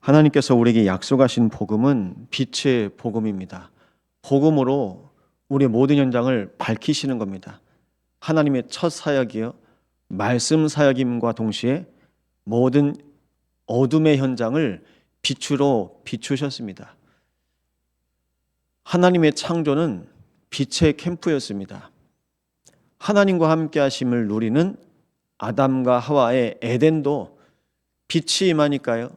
하나님께서 우리에게 약속하신 복음은 빛의 복음입니다. 복음으로 우리의 모든 현장을 밝히시는 겁니다. 하나님의 첫 사역이요. 말씀 사역임과 동시에 모든 어둠의 현장을 빛으로 비추셨습니다. 하나님의 창조는 빛의 캠프였습니다. 하나님과 함께 하심을 누리는 아담과 하와의 에덴도 빛이 임하니까요.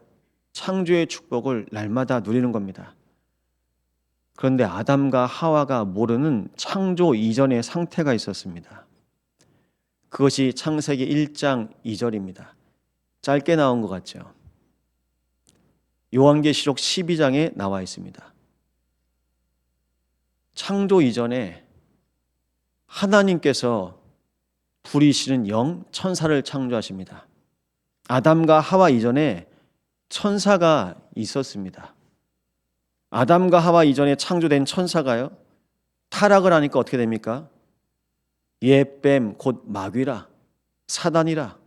창조의 축복을 날마다 누리는 겁니다. 그런데 아담과 하와가 모르는 창조 이전의 상태가 있었습니다. 그것이 창세기 1장 2절입니다. 짧게 나온 것 같죠. 요한계시록 12장에 나와 있습니다. 창조 이전에 하나님께서 부리시는 영 천사를 창조하십니다. 아담과 하와 이전에 천사가 있었습니다. 아담과 하와 이전에 창조된 천사가요. 타락을 하니까 어떻게 됩니까? 예뱀 곧 마귀라 사단이라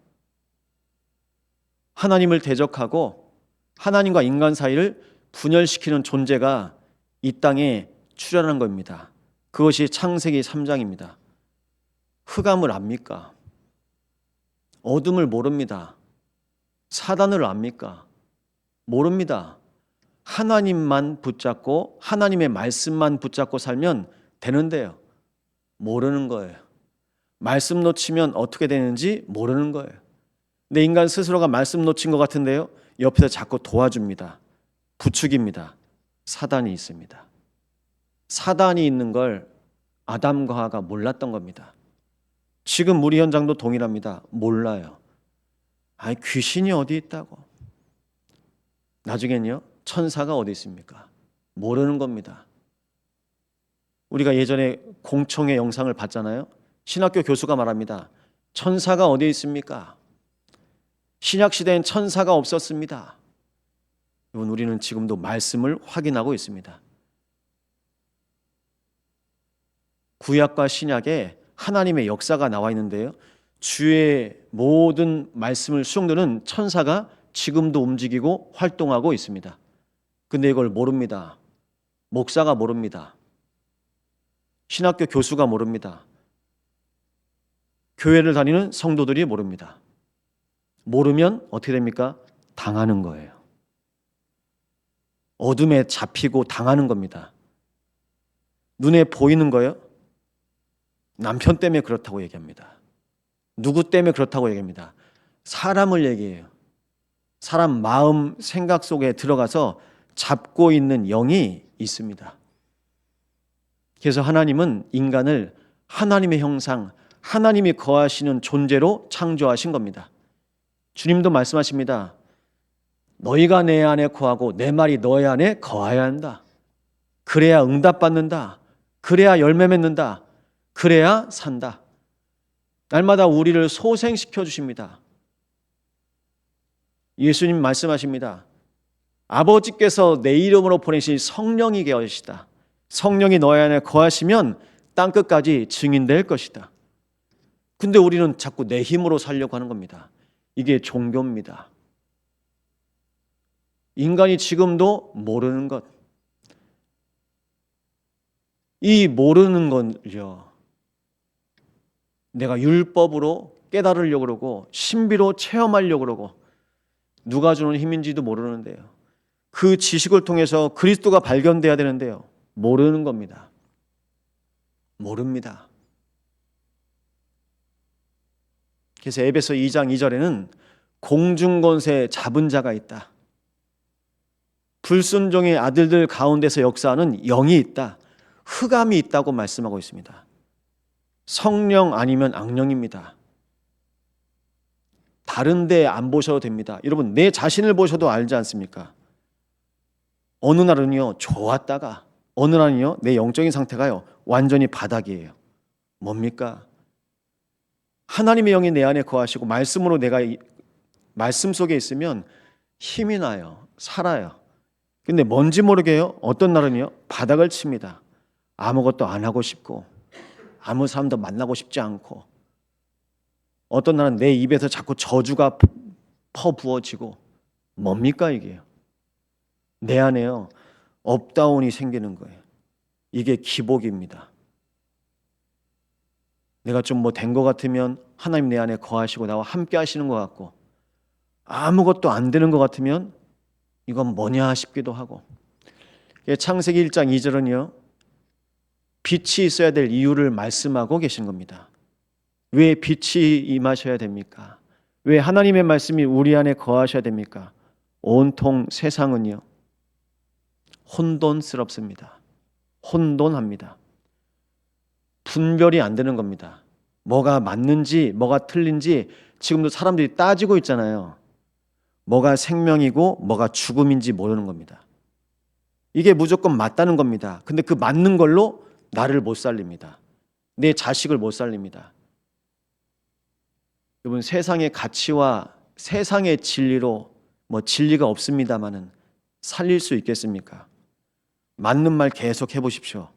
하나님을 대적하고 하나님과 인간 사이를 분열시키는 존재가 이 땅에 출현한 겁니다. 그것이 창세기 3장입니다. 흑암을 압니까? 어둠을 모릅니다. 사단을 압니까? 모릅니다. 하나님만 붙잡고 하나님의 말씀만 붙잡고 살면 되는데요. 모르는 거예요. 말씀 놓치면 어떻게 되는지 모르는 거예요. 내 인간 스스로가 말씀 놓친 것 같은데요. 옆에서 자꾸 도와줍니다. 부축입니다. 사단이 있습니다. 사단이 있는 걸 아담과 하가 몰랐던 겁니다. 지금 우리 현장도 동일합니다. 몰라요. 아니 귀신이 어디 있다고. 나중엔요. 천사가 어디 있습니까? 모르는 겁니다. 우리가 예전에 공청회 영상을 봤잖아요. 신학교 교수가 말합니다. 천사가 어디 있습니까? 신약 시대엔 천사가 없었습니다. 여러분 우리는 지금도 말씀을 확인하고 있습니다. 구약과 신약에 하나님의 역사가 나와 있는데요. 주의 모든 말씀을 수용되는 천사가 지금도 움직이고 활동하고 있습니다. 근데 이걸 모릅니다. 목사가 모릅니다. 신학교 교수가 모릅니다. 교회를 다니는 성도들이 모릅니다. 모르면 어떻게 됩니까? 당하는 거예요. 어둠에 잡히고 당하는 겁니다. 눈에 보이는 거요? 남편 때문에 그렇다고 얘기합니다. 누구 때문에 그렇다고 얘기합니다. 사람을 얘기해요. 사람 마음, 생각 속에 들어가서 잡고 있는 영이 있습니다. 그래서 하나님은 인간을 하나님의 형상, 하나님이 거하시는 존재로 창조하신 겁니다. 주님도 말씀하십니다. 너희가 내 안에 거하고 내 말이 너희 안에 거하여야 한다. 그래야 응답받는다. 그래야 열매 맺는다. 그래야 산다. 날마다 우리를 소생시켜 주십니다. 예수님 말씀하십니다. 아버지께서 내 이름으로 보내신 성령이 계시다. 성령이 너희 안에 거하시면 땅 끝까지 증인될 것이다. 근데 우리는 자꾸 내 힘으로 살려고 하는 겁니다. 이게 종교입니다. 인간이 지금도 모르는 것. 이 모르는 건요. 내가 율법으로 깨달으려고 그러고 신비로 체험하려고 그러고 누가 주는 힘인지도 모르는데요. 그 지식을 통해서 그리스도가 발견돼야 되는데요. 모르는 겁니다. 모릅니다. 그래서 에베소 2장 2절에는 공중권세 잡은 자가 있다. 불순종의 아들들 가운데서 역사하는 영이 있다. 흑암이 있다고 말씀하고 있습니다. 성령 아니면 악령입니다. 다른데 안 보셔도 됩니다. 여러분 내 자신을 보셔도 알지 않습니까? 어느 날은요 좋았다가 어느 날은요 내 영적인 상태가요 완전히 바닥이에요. 뭡니까? 하나님의 영이 내 안에 거하시고 말씀으로 내가 이, 말씀 속에 있으면 힘이 나요. 살아요. 근데 뭔지 모르게요. 어떤 날은요 바닥을 칩니다. 아무것도 안 하고 싶고 아무 사람도 만나고 싶지 않고 어떤 날은 내 입에서 자꾸 저주가 퍼부어지고 뭡니까 이게요? 내 안에요. 업다운이 생기는 거예요. 이게 기복입니다. 내가 좀 뭐 된 것 같으면 하나님 내 안에 거하시고 나와 함께 하시는 것 같고 아무것도 안 되는 것 같으면 이건 뭐냐 싶기도 하고 예, 창세기 1장 2절은요 빛이 있어야 될 이유를 말씀하고 계신 겁니다. 왜 빛이 임하셔야 됩니까? 왜 하나님의 말씀이 우리 안에 거하셔야 됩니까? 온통 세상은요 혼돈스럽습니다. 혼돈합니다. 분별이 안 되는 겁니다. 뭐가 맞는지, 뭐가 틀린지 지금도 사람들이 따지고 있잖아요. 뭐가 생명이고 뭐가 죽음인지 모르는 겁니다. 이게 무조건 맞다는 겁니다. 근데 그 맞는 걸로 나를 못 살립니다. 내 자식을 못 살립니다. 여러분 세상의 가치와 세상의 진리로 뭐 진리가 없습니다마는 살릴 수 있겠습니까? 맞는 말 계속 해보십시오.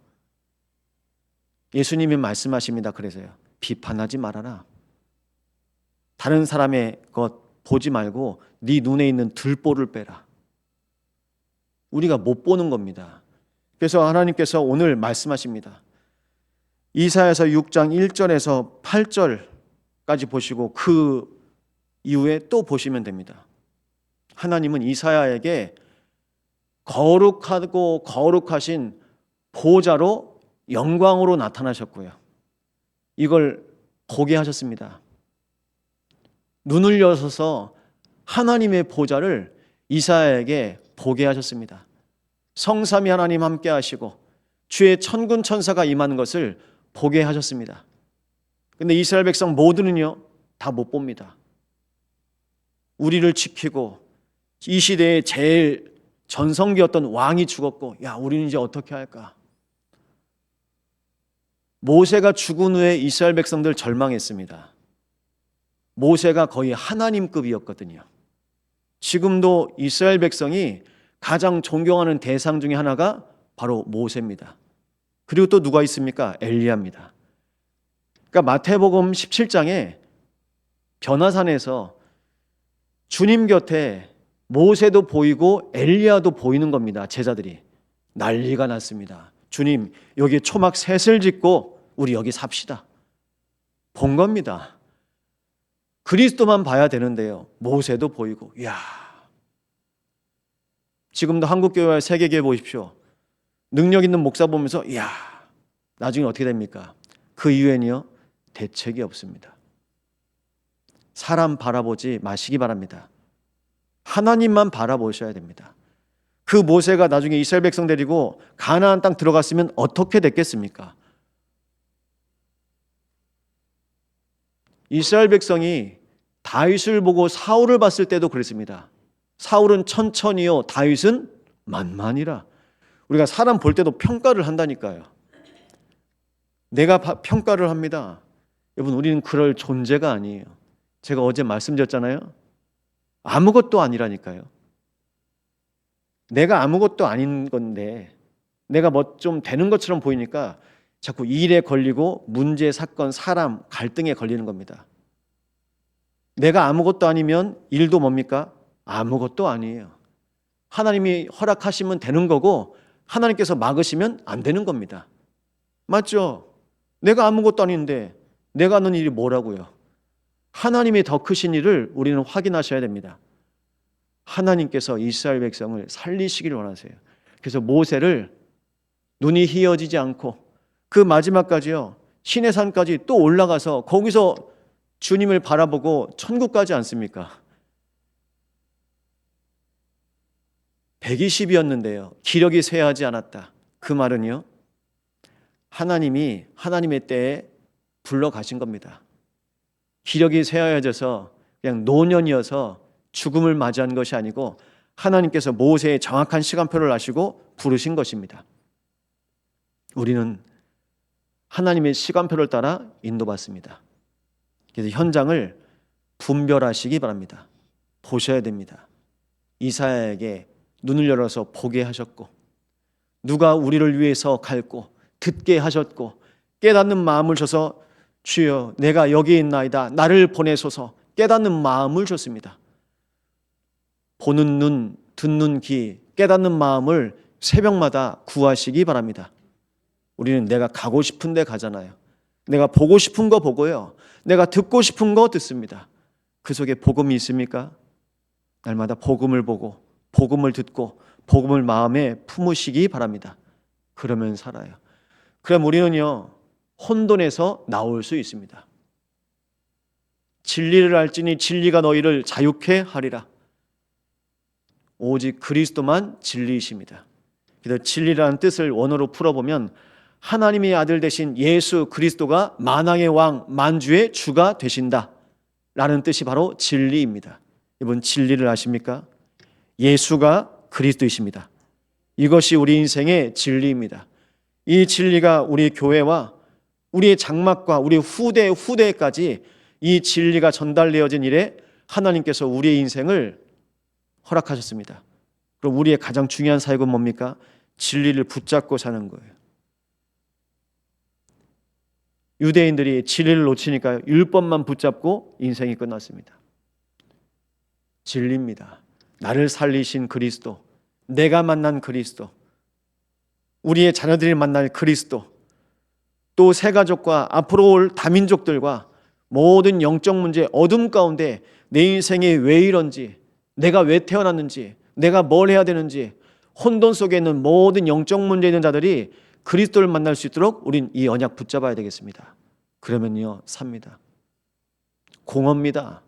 예수님이 말씀하십니다. 그래서요. 비판하지 말아라. 다른 사람의 것 보지 말고 네 눈에 있는 들보를 빼라. 우리가 못 보는 겁니다. 그래서 하나님께서 오늘 말씀하십니다. 이사야서 6장 1절에서 8절 까지 보시고 그 이후에 또 보시면 됩니다. 하나님은 이사야에게 거룩하고 거룩하신 보좌로 영광으로 나타나셨고요. 이걸 보게 하셨습니다. 눈을 여셔서 하나님의 보좌를 이사야에게 보게 하셨습니다. 성삼위 하나님 함께 하시고 주의 천군 천사가 임하는 것을 보게 하셨습니다. 근데 이스라엘 백성 모두는요 다 못 봅니다. 우리를 지키고 이 시대에 제일 전성기였던 왕이 죽었고 야 우리는 이제 어떻게 할까? 모세가 죽은 후에 이스라엘 백성들 절망했습니다. 모세가 거의 하나님급이었거든요. 지금도 이스라엘 백성이 가장 존경하는 대상 중에 하나가 바로 모세입니다. 그리고 또 누가 있습니까? 엘리야입니다. 그러니까 마태복음 17장에 변화산에서 주님 곁에 모세도 보이고 엘리야도 보이는 겁니다. 제자들이 난리가 났습니다. 주님 여기 초막 셋을 짓고 우리 여기 삽시다. 본 겁니다. 그리스도만 봐야 되는데요. 모세도 보이고, 야 지금도 한국 교회 세계 교회 보십시오. 능력 있는 목사 보면서, 야 나중에 어떻게 됩니까? 그 이유에는요, 대책이 없습니다. 사람 바라보지 마시기 바랍니다. 하나님만 바라보셔야 됩니다. 그 모세가 나중에 이스라엘 백성 데리고 가나안 땅 들어갔으면 어떻게 됐겠습니까? 이스라엘 백성이 다윗을 보고 사울을 봤을 때도 그랬습니다. 사울은 천천히요, 다윗은 만만이라. 우리가 사람 볼 때도 평가를 한다니까요. 내가 평가를 합니다. 여러분, 우리는 그럴 존재가 아니에요. 제가 어제 말씀드렸잖아요. 아무것도 아니라니까요. 내가 아무것도 아닌 건데 내가 뭐 좀 되는 것처럼 보이니까 자꾸 일에 걸리고 문제, 사건, 사람, 갈등에 걸리는 겁니다. 내가 아무것도 아니면 일도 뭡니까? 아무것도 아니에요. 하나님이 허락하시면 되는 거고 하나님께서 막으시면 안 되는 겁니다. 맞죠? 내가 아무것도 아닌데 내가 하는 일이 뭐라고요? 하나님이 더 크신 일을 우리는 확인하셔야 됩니다. 하나님께서 이스라엘 백성을 살리시기를 원하세요. 그래서 모세를 눈이 희어지지 않고 그 마지막까지요. 신의 산까지 또 올라가서 거기서 주님을 바라보고 천국 가지 않습니까? 120이었는데요. 기력이 쇠하지 않았다. 그 말은요. 하나님이 하나님의 때에 불러 가신 겁니다. 기력이 쇠하여져서 그냥 노년이어서 죽음을 맞이한 것이 아니고 하나님께서 모세의 정확한 시간표를 아시고 부르신 것입니다. 우리는 하나님의 시간표를 따라 인도받습니다. 그래서 현장을 분별하시기 바랍니다. 보셔야 됩니다. 이사야에게 눈을 열어서 보게 하셨고 누가 우리를 위해서 갈고 듣게 하셨고 깨닫는 마음을 줘서 주여 내가 여기 있나이다 나를 보내소서 깨닫는 마음을 줬습니다. 보는 눈, 듣는 귀 깨닫는 마음을 새벽마다 구하시기 바랍니다. 우리는 내가 가고 싶은데 가잖아요. 내가 보고 싶은 거 보고요. 내가 듣고 싶은 거 듣습니다. 그 속에 복음이 있습니까? 날마다 복음을 보고 복음을 듣고 복음을 마음에 품으시기 바랍니다. 그러면 살아요. 그럼 우리는요. 혼돈에서 나올 수 있습니다. 진리를 알지니 진리가 너희를 자유케 하리라. 오직 그리스도만 진리이십니다. 그래서 진리라는 뜻을 원어로 풀어보면 하나님의 아들 되신 예수 그리스도가 만왕의 왕, 만주의 주가 되신다. 라는 뜻이 바로 진리입니다. 이분 진리를 아십니까? 예수가 그리스도이십니다. 이것이 우리 인생의 진리입니다. 이 진리가 우리 교회와 우리의 장막과 우리 후대 후대까지 이 진리가 전달되어진 일에 하나님께서 우리의 인생을 허락하셨습니다. 그럼 우리의 가장 중요한 사역은 뭡니까? 진리를 붙잡고 사는 거예요. 유대인들이 진리를 놓치니까 율법만 붙잡고 인생이 끝났습니다. 진리입니다. 나를 살리신 그리스도, 내가 만난 그리스도, 우리의 자녀들이 만날 그리스도, 또 새 가족과 앞으로 올 다민족들과 모든 영적 문제 어둠 가운데 내 인생이 왜 이런지, 내가 왜 태어났는지, 내가 뭘 해야 되는지 혼돈 속에 있는 모든 영적 문제 있는 자들이 그리스도를 만날 수 있도록 우린 이 언약 붙잡아야 되겠습니다. 그러면요 삽니다. 공허입니다.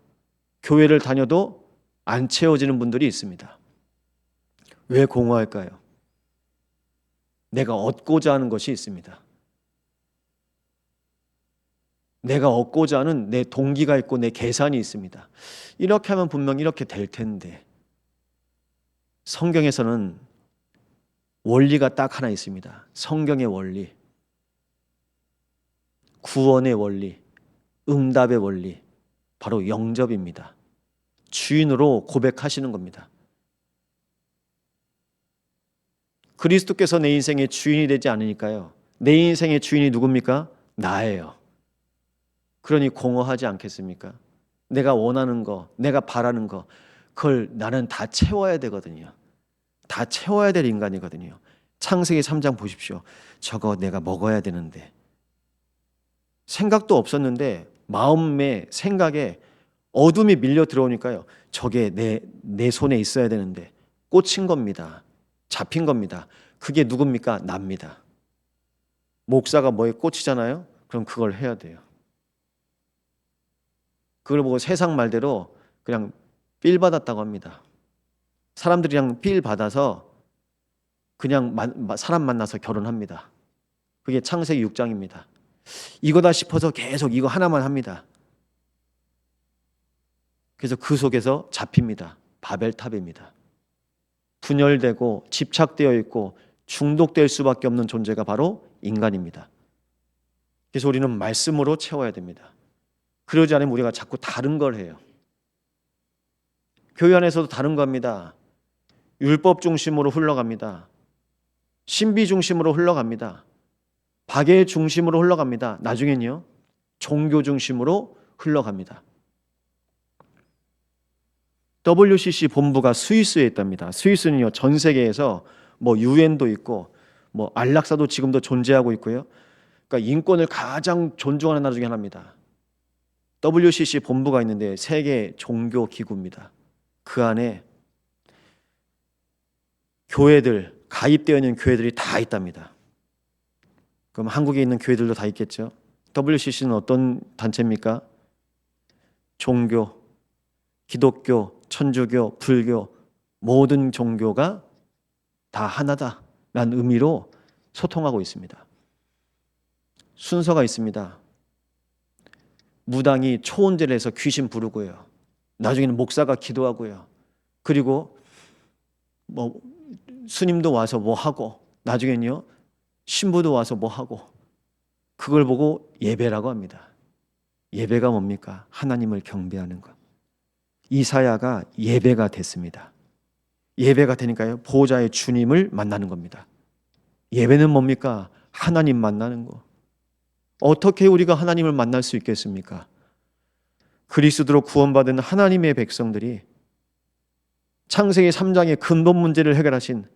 교회를 다녀도 안 채워지는 분들이 있습니다. 왜 공허할까요? 내가 얻고자 하는 것이 있습니다. 내가 얻고자 하는 내 동기가 있고 내 계산이 있습니다. 이렇게 하면 분명 이렇게 될 텐데 성경에서는 원리가 딱 하나 있습니다. 성경의 원리. 구원의 원리, 응답의 원리, 바로 영접입니다. 주인으로 고백하시는 겁니다. 그리스도께서 내 인생의 주인이 되지 않으니까요. 내 인생의 주인이 누굽니까? 나예요. 그러니 공허하지 않겠습니까? 내가 원하는 거, 내가 바라는 거, 그걸 나는 다 채워야 되거든요. 다 채워야 될 인간이거든요. 창세기 3장 보십시오. 저거 내가 먹어야 되는데. 생각도 없었는데 마음의 생각에 어둠이 밀려 들어오니까요. 저게 내, 내 손에 있어야 되는데 꽂힌 겁니다. 잡힌 겁니다. 그게 누굽니까? 납니다. 목사가 뭐에 꽂히잖아요? 그럼 그걸 해야 돼요. 그걸 보고 세상 말대로 그냥 삘 받았다고 합니다. 사람들이 그냥 삘 받아서 그냥 사람 만나서 결혼합니다. 그게 창세기 6장입니다. 이거다 싶어서 계속 이거 하나만 합니다. 그래서 그 속에서 잡힙니다. 바벨탑입니다. 분열되고 집착되어 있고 중독될 수밖에 없는 존재가 바로 인간입니다. 그래서 우리는 말씀으로 채워야 됩니다. 그러지 않으면 우리가 자꾸 다른 걸 해요. 교회 안에서도 다른 겁니다. 율법 중심으로 흘러갑니다. 신비 중심으로 흘러갑니다. 박의 중심으로 흘러갑니다. 나중엔요. 종교 중심으로 흘러갑니다. WCC 본부가 스위스에 있답니다. 스위스는요 전 세계에서 뭐 유엔도 있고 뭐 안락사도 지금도 존재하고 있고요. 그러니까 인권을 가장 존중하는 나라 중에 하나입니다. WCC 본부가 있는데 세계 종교 기구입니다. 그 안에 교회들 가입되어 있는 교회들이 다 있답니다. 그럼 한국에 있는 교회들도 다 있겠죠. WCC는 어떤 단체입니까? 종교, 기독교, 천주교, 불교 모든 종교가 다 하나다라는 의미로 소통하고 있습니다. 순서가 있습니다. 무당이 초혼제를 해서 귀신 부르고요. 나중에는 목사가 기도하고요. 그리고 뭐 스님도 와서 뭐 하고 나중에는요 신부도 와서 뭐 하고 그걸 보고 예배라고 합니다. 예배가 뭡니까? 하나님을 경배하는 것. 이사야가 예배가 됐습니다. 예배가 되니까요. 보호자의 주님을 만나는 겁니다. 예배는 뭡니까? 하나님 만나는 거. 어떻게 우리가 하나님을 만날 수 있겠습니까? 그리스도로 구원받은 하나님의 백성들이 창세기 3장의 근본 문제를 해결하신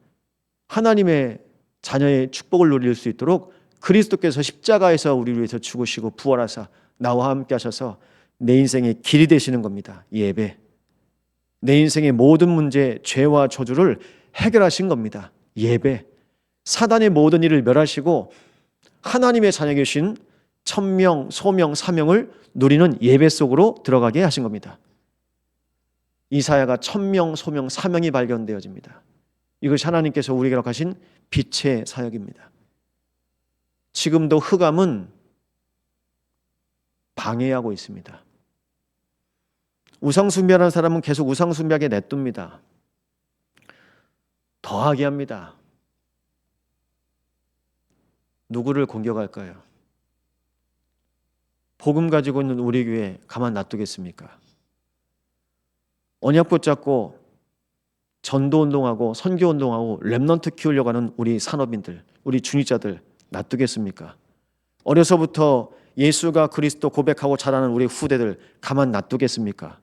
하나님의 자녀의 축복을 누릴 수 있도록 그리스도께서 십자가에서 우리를 위해서 죽으시고 부활하사 나와 함께 하셔서 내 인생의 길이 되시는 겁니다. 이 예배. 내 인생의 모든 문제, 죄와 저주를 해결하신 겁니다. 예배. 사단의 모든 일을 멸하시고 하나님의 자녀 계신 천명, 소명, 사명을 누리는 예배 속으로 들어가게 하신 겁니다. 이사야가 천명, 소명, 사명이 발견되어집니다. 이것이 하나님께서 우리에게 하신 빛의 사역입니다. 지금도 흑암은 방해하고 있습니다. 우상숭배하는 사람은 계속 우상숭배하게 냅둡니다. 더하게 합니다. 누구를 공격할까요? 복음 가지고 있는 우리 교회 가만 놔두겠습니까? 언약 붙잡고 전도 운동하고 선교 운동하고 렘넌트 키우려고 하는 우리 산업인들, 우리 중직자들 놔두겠습니까? 어려서부터 예수가 그리스도 고백하고 자라는 우리 후대들 가만 놔두겠습니까?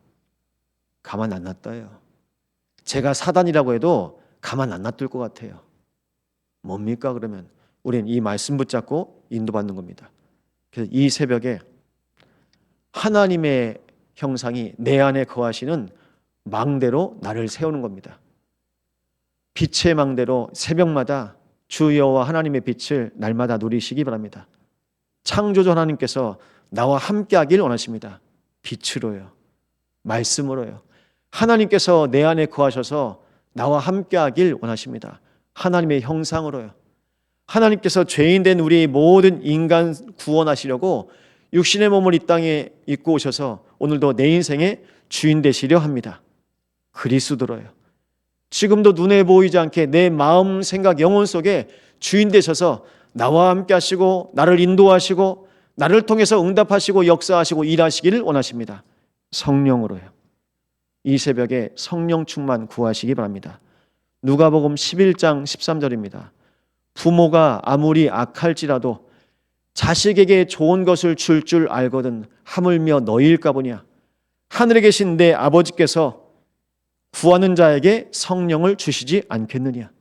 가만 안 놔둬요. 제가 사단이라고 해도 가만 안 놔둘 것 같아요. 뭡니까 그러면 우리는 이 말씀 붙잡고 인도받는 겁니다. 그래서 이 새벽에 하나님의 형상이 내 안에 거하시는 망대로 나를 세우는 겁니다. 빛의 망대로 새벽마다 주 여호와 하나님의 빛을 날마다 누리시기 바랍니다. 창조주 하나님께서 나와 함께하길 원하십니다. 빛으로요. 말씀으로요. 하나님께서 내 안에 거하셔서 나와 함께하길 원하십니다. 하나님의 형상으로요. 하나님께서 죄인 된 우리 모든 인간 구원하시려고 육신의 몸을 이 땅에 입고 오셔서 오늘도 내 인생의 주인 되시려 합니다. 그리스도로요. 지금도 눈에 보이지 않게 내 마음, 생각, 영혼 속에 주인 되셔서 나와 함께 하시고 나를 인도하시고 나를 통해서 응답하시고 역사하시고 일하시기를 원하십니다. 성령으로요. 이 새벽에 성령 충만 구하시기 바랍니다. 누가복음 11장 13절입니다. 부모가 아무리 악할지라도 자식에게 좋은 것을 줄줄 알거든 하물며 너희일까 보냐. 하늘에 계신 내 아버지께서 구하는 자에게 성령을 주시지 않겠느냐.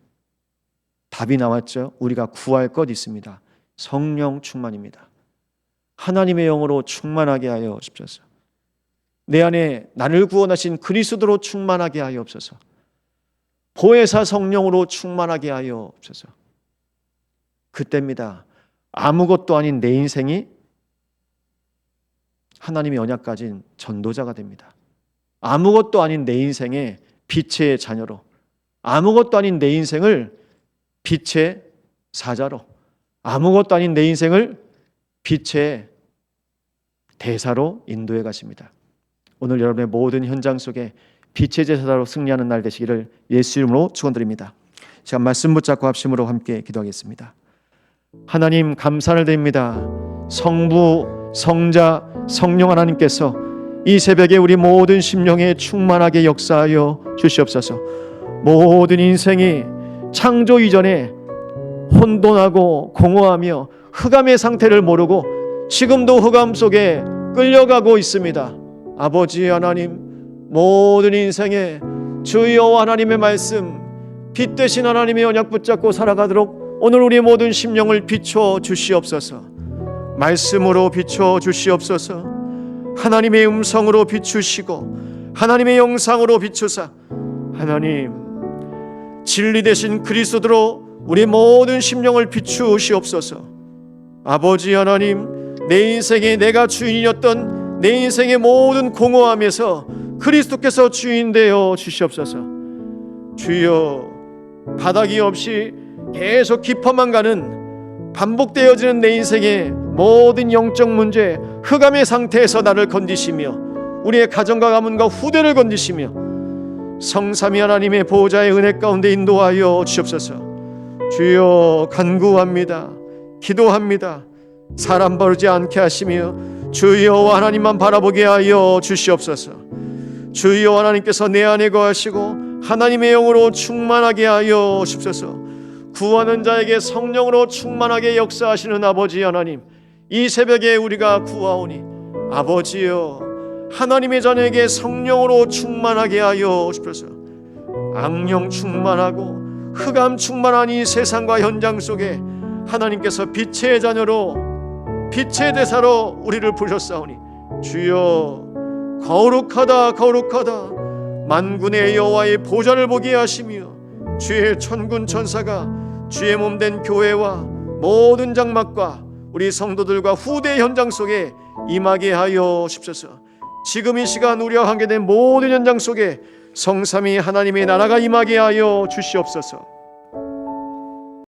답이 나왔죠. 우리가 구할 것 있습니다. 성령 충만입니다. 하나님의 영으로 충만하게 하여 주옵소서. 내 안에 나를 구원하신 그리스도로 충만하게 하여 없소서. 보혜사 성령으로 충만하게 하여 없소서. 그때입니다. 아무것도 아닌 내 인생이 하나님의 언약 가진 전도자가 됩니다. 아무것도 아닌 내 인생의 빛의 자녀로 아무것도 아닌 내 인생을 빛의 사자로 아무것도 아닌 내 인생을 빛의 대사로 인도해 가십니다. 오늘 여러분의 모든 현장 속에 빛의 제사로 승리하는 날 되시기를 예수 이름으로 축원드립니다. 제가 말씀 붙잡고 합심으로 함께 기도하겠습니다. 하나님 감사를 드립니다. 성부, 성자, 성령 하나님께서 이 새벽에 우리 모든 심령에 충만하게 역사하여 주시옵소서. 모든 인생이 창조 이전에 혼돈하고 공허하며 흑암의 상태를 모르고 지금도 흑암 속에 끌려가고 있습니다. 아버지 하나님 모든 인생에 주여 하나님의 말씀 빛 대신 하나님의 언약 붙잡고 살아가도록 오늘 우리 모든 심령을 비춰 주시옵소서. 말씀으로 비춰 주시옵소서. 하나님의 음성으로 비추시고 하나님의 영상으로 비추사 하나님 진리 대신 그리스도로 우리 모든 심령을 비추시옵소서. 아버지 하나님 내 인생에 내가 주인이었던 내 인생의 모든 공허함에서 그리스도께서 주인 되어 주시옵소서. 주여 바닥이 없이 계속 깊어만 가는 반복되어지는 내 인생의 모든 영적 문제 흑암의 상태에서 나를 건디시며 우리의 가정과 가문과 후대를 건디시며 성삼위 하나님의 보호자의 은혜 가운데 인도하여 주옵소서. 주여 간구합니다. 기도합니다. 사람 버르지 않게 하시며 주여 하나님만 바라보게 하여 주시옵소서. 주여 하나님께서 내 안에 거하시고 하나님의 영으로 충만하게 하여 주옵소서. 구하는 자에게 성령으로 충만하게 역사하시는 아버지 하나님, 이 새벽에 우리가 구하오니 아버지여 하나님의 자녀에게 성령으로 충만하게 하여 주옵소서. 악령 충만하고 흑암 충만한 이 세상과 현장 속에 하나님께서 빛의 자녀로 빛의 대사로 우리를 부르셨사오니 주여 거룩하다 거룩하다 만군의 여호와의 보좌를 보게 하시며 주의 천군 천사가 주의 몸 된 교회와 모든 장막과 우리 성도들과 후대 현장 속에 임하게 하여 주옵소서. 지금 이 시간 우리와 관계된 모든 현장 속에 성삼위 하나님의 나라가 임하게 하여 주시옵소서.